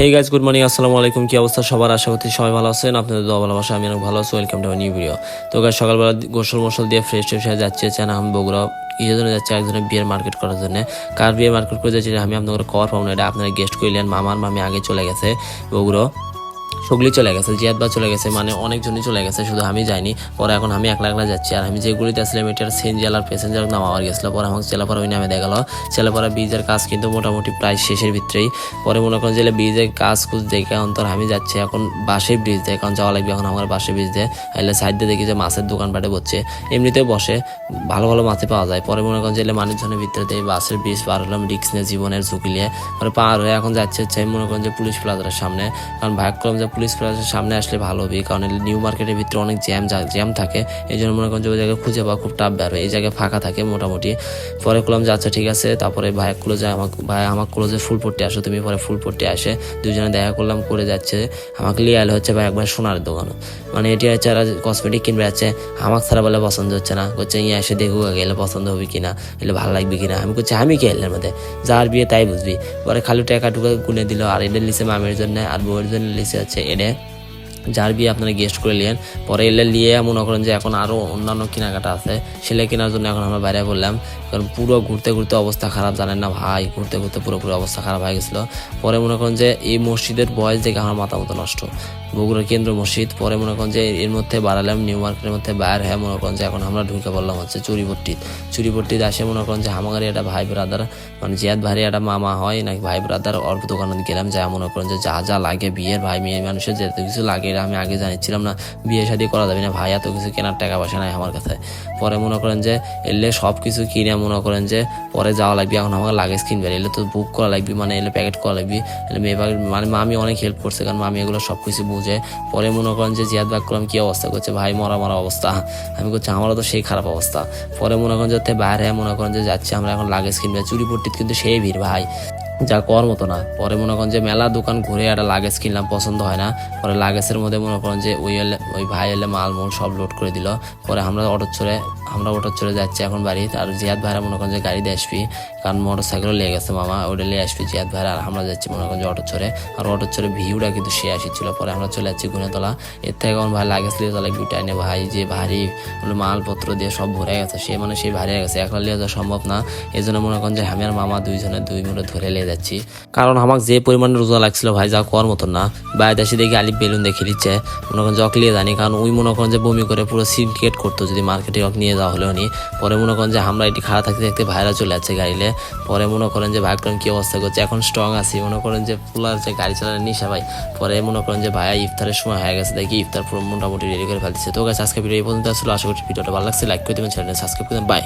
Hey guys good morning আসসালামু আলাইকুম। কি অবস্থা? সবার আশা করছি সবাই ভালো আছেন। আপনাদের দোয়া, ভালোবাসা, আমি অনেক ভালো আছি। ওয়েলকাম টু নিউ ভিডিও তো গাইজ সকালবেলা গোসল মোসল দিয়ে ফ্রেশ ট্রেশ হয়ে যাচ্ছে। চেনা আমি বগুড়া কিসের জন্য যাচ্ছে একজনের বিয়ের মার্কেট করার জন্য। কার বিয়ের মার্কেট করে যাচ্ছে, আমি আপনাদের কর পাবো না। এটা আপনারা গেস্ট করলেন মামার মামি আগে চলে গেছে বগুড়ো। সগলি চলে গেছে, জিয়াদ বা চলে গেছে মানে অনেকজনই চলে গেছে, শুধু আমি যাইনি। পরে এখন আমি একলা একলা যাচ্ছি। আর আমি যে গুলিতে আসলাম এটার সেনজেল আর প্যাসেঞ্জার নাম আমার গেছিল। পরে আমাকে চেলাপাড়া ওই নামে দেখা গেলো। চেলাপাড়া ব্রিজের কাজ কিন্তু মোটামুটি প্রায় শেষের ভিতরেই পরে মনে করেন যে ব্রিজের কাজ কুজ দেখে অন্তর আমি যাচ্ছি, এখন বাসে ব্রিজ দেয় কারণ যাওয়া লাগবে এখন আমার বাসে ব্রিজ দিয়ে। এলে সাইড দিয়ে দেখি যে মাছের দোকান পাটে বসছে। এমনিতেও বসে, ভালো ভালো মাছে পাওয়া যায়। পরে মনে করেন যে মানুষজনের ভিতরে দিয়ে বাসের ব্রিজ পার হলাম রিক্স নিয়ে, জীবনের ঝুঁকি নিয়ে। পরে পার হয়ে এখন যাচ্ছে হচ্ছে, মনে করেন যে পুলিশ প্লাজার সামনে। কারণ ভাগ করলাম যে পুলিশ প্লাজার সামনে আসলে ভালো হবে কারণ নিউ মার্কেটের ভিতরে অনেক জ্যাম জ্যাম থাকে। এই জন্য মনে করেন যে ওই জায়গায় খুঁজে পাওয়া খুব টাফ ব্যাপার। এই জায়গায় ফাঁকা থাকে মোটামুটি। পরে করলাম যে আচ্ছা ঠিক আছে। তারপরে ভাই ক্লোজে আমাকে ভাই আমার ক্লোজে ফুল পট্টি আসো, তুমি পরে ফুল পট্টি আসে। দুজনে দেখা করলাম, করে যাচ্ছে। আমাকে লিয়ে এলো হচ্ছে ভাই একবার সোনার দোকান। মানে এটি হচ্ছে আর কসমেটিক কিনবে যাচ্ছে। আমার ছাড়া বলে পছন্দ হচ্ছে না। করছে ইয়ে এসে দেখুক গেলে পছন্দ হবে কিনা? এলে ভালো লাগবে কিনা? আমি করছি আমি কি এলের মধ্যে? যার বিয়ে তাই বুঝবি। পরে খালি টাকা টুকা গুনে দিল। আর এটা লিসে মামের জন্য, আর বউয়ের জন্য লিসে হচ্ছে এনে যার বিয়ে আপনারা গেস্ট করে নিলেন। পরে এলে নিয়ে মনে করেন যে এখন আরও অন্যান্য কেনাকাটা আছে। সেলে কেনার জন্য এখন আমরা বাইরে বললাম কারণ পুরো ঘুরতে ঘুরতে অবস্থা খারাপ, জানেন না ভাই? ঘুরতে ঘুরতে পুরোপুরি অবস্থা খারাপ হয়ে গেছিল। পরে মনে করেন যে এই মসজিদের বয়স দেখে আমার মাথা মতো নষ্ট। বগুড়া কেন্দ্র মসজিদ। পরে মনে করেন যে এর মধ্যে বাড়ালাম, নিউ মার্কেটের মধ্যে বাইর হয়ে মনে করেন যে এখন আমরা ঢুকে পড়লাম হচ্ছে চুরিপট্টিত চুরিপট্টিতে আসে মনে করেন যে আমাদের একটা ভাই ব্রাদার মানে জিয়াদ ভাইয়ের একটা মামা হয় নাকি ভাই ব্রাদার অল্প দোকানে গেলাম যা মনে করেন যে যা যা লাগে, বিয়ের ভাই মেয়ে মানুষের যেত কিছু লাগে এটা আমি আগে জানিছিলাম না, বিয়ে শাদি করা যাবে না। ভাই, এত কিছু কেনার টাকা পয়সা নাই আমার কাছে। পরে মনে করেন যে, এলে সব কিছু কিনে মনে করেন যে, পরে যাওয়া লাগবে। এখন আমাকে লাগেজ কিনবে, এলে তো বুক করা লাগবে মানে এলে প্যাকেট করা লাগবে। এলে মেয়ে বাড়ির- মানে মামি অনেক হেল্প করছে, কারণ মামি এগুলো সব কিছু বুঝে। পরে মনে করেন যে, জিয়াদ বাগ করলাম কি অবস্থা করছে? ভাই, মরা মরা অবস্থা। আমি করছি আমারও তো সেই খারাপ অবস্থা। পরে মনে করেন যে বাইরে মনে করেন যে, যাচ্ছে, আমরা এখন লাগেজ কিনবে। চুরিপট্টিত কিন্তু সেই ভিড়, ভাই। যা কর মতো না। পরে মনে করেন যে মেলা দোকান ঘুরে একটা লাগেজ কিনলাম, পছন্দ হয় না। পরে লাগেজের মধ্যে মনে করেন যে ওই এলে, ওই ভাই এলে মাল মূল সব লোড করে দিল। পরে আমরা অটো চড়ে, আমরা অটো চড়ে যাচ্ছি এখন বাড়ি। আর জিয়াদ ভাইরা মনে করেন যে গাড়ি দিয়ে আসবি, কারণ মোটর সাইকেলও লেগে গেছে মামা ওটা নিয়ে আসবি জিয়াদ ভাইরা। আর আমরা যাচ্ছি মনে করেন যে অটো চড়ে। আর অটো চড়ে ভিউটা কিন্তু সে আসছিল। পরে আমরা চলে যাচ্ছি গুনেতলা এর থেকে এখন ভাই লাগেজ লিয়ে চলে ভিউটা এনে ভাই যে ভারী মালপত্র দিয়ে সব ভরে গেছে। সে মানে সেই ভারী গেছে। একলা লিয়ে যাওয়া সম্ভব না। এই জন্য মনে করেন যে আমি আর মামা দুইজনে দুই মিনিট ধরে নিয়ে যাচ্ছি। কারণ আমাকে যে পরিমাণে রোজা লাগছিল ভাই, যা কর মতন না। বাইরে এসে দেখি আলিপ বেলুন দেখে দিচ্ছে মনে করেন জক লিয়ে জানি, কারণ ওই মনে করেন যে বমি করে পুরো সিন্ডিকেট করতো, যদি মার্কেটে রক নিয়ে যাওয়া হলেও নি। পরে মনে করেন যে আমরা এটি খারাপ থাকতে থাকতে ভাইরা চলে যাচ্ছে গাড়িলে। পরে মনে করেন যে ভাই কি অবস্থা করছে? এখন স্ট্রং আছি। মনে করেন যে ফুলার যে গাড়ি চালানোর নিশা ভাই, পরে মনে করেন যে ভাইয়া ইফতারের সময় হয়ে গেছে। দেখি ইফতার পুরো মোটামুটি রেডি করে ফেলতেছে। তো গাছ আজকে ভিডিও এই পর্যন্ত আসলে আশা করছি ভিডিওটা ভালো লাগছে। লাইক করে দেবেন চ্যানেল সাবস্ক্রাইব করে দেবেন। বাই